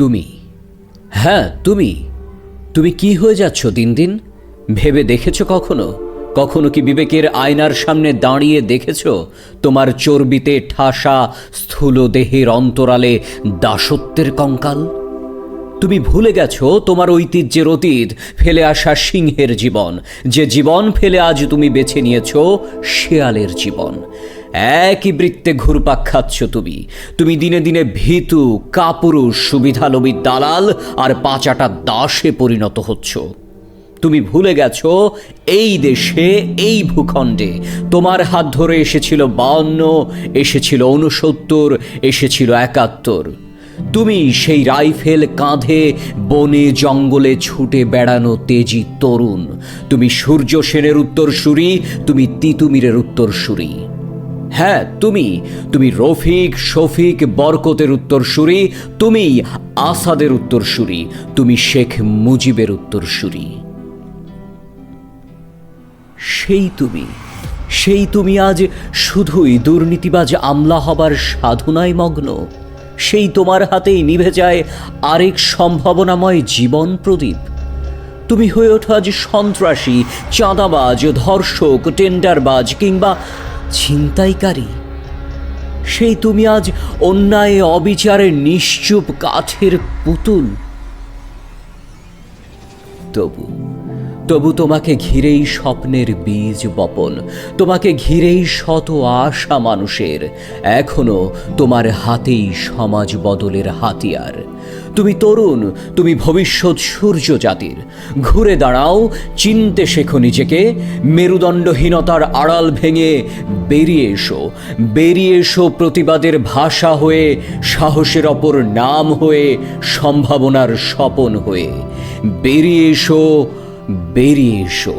তুমি। হ্যাঁ তুমি। তুমি কি হয়ে যাচ্ছ দিন দিন ভেবে দেখেছ কখনো? কখনো কি বিবেকের আয়নার সামনে দাঁড়িয়ে দেখেছ? তোমার চর্বিতে ঠাসা স্থূল দেহের অন্তরালে দাসত্বের কঙ্কাল? তুমি ভুলে গেছো তোমার ঐতিহ্যের অতীত, ফেলে আসা সিংহের জীবন। যে জীবন ফেলে আজ তুমি বেছে নিয়েছো, শেয়ালের জীবন। একই বৃত্তে ঘুরপাক খাচ্ছ তুমি। তুমি দিনে দিনে ভীতু, কাপুরুষ, সুবিধালোভী দালাল আর পাচাটা দাসে পরিণত হচ্ছ। তুমি ভুলে গেছ, এই দেশে, এই ভূখণ্ডে তোমার হাত ধরে এসেছিল বাউন্ন, এসেছিল উনসত্তর এসেছিল একাত্তর। তুমি সেই রাইফেল কাঁধে বনে জঙ্গলে ছুটে বেড়ানো তেজি তরুণ। তুমি সূর্য সেনের উত্তরসূরি, তুমি তিতুমিরের উত্তরসূরি। হ্যাঁ তুমি। তুমি রফিক, শফিক, বরকতের উত্তরসূরি, তুমি আসাদের উত্তরসূরি, তুমি শেখ মুজিবের উত্তরসূরি। সেই তুমি সেই তুমি আজ শুধুই দুর্নীতিবাজ আমলা হবার সাধনায় মগ্ন। সেই তোমার হাতেই নিভে যায় আরেক সম্ভাবনাময় জীবন প্রদীপ। তুমি হয়ে ওঠো আজ সন্ত্রাসী, চাঁদাবাজ, ধর্ষক, টেন্ডারবাজ কিংবা ছিনতাইকারী? সেই তুমি আজ অন্যায় অবিচারে নিশ্চুপ কাঠের পুতুল। তবু তবু তোমাকে ঘিরেই স্বপ্নের বীজ বপন। তোমাকে ঘিরেই শত আশা মানুষের। এখনও তোমার হাতেই সমাজ বদলের হাতিয়ার। তুমি তরুণ, তুমি ভবিষ্যৎ সূর্য জাতির। ঘুরে দাঁড়াও, চিনতে শেখো নিজেকে। মেরুদণ্ডহীনতার আড়াল ভেঙে বেরিয়ে এসো। বেরিয়ে এসো প্রতিবাদের ভাষা হয়ে, সাহসের অপর নাম হয়ে, সম্ভাবনার স্বপন হয়ে। বেরিয়ে এসো বেরিয়ে এসো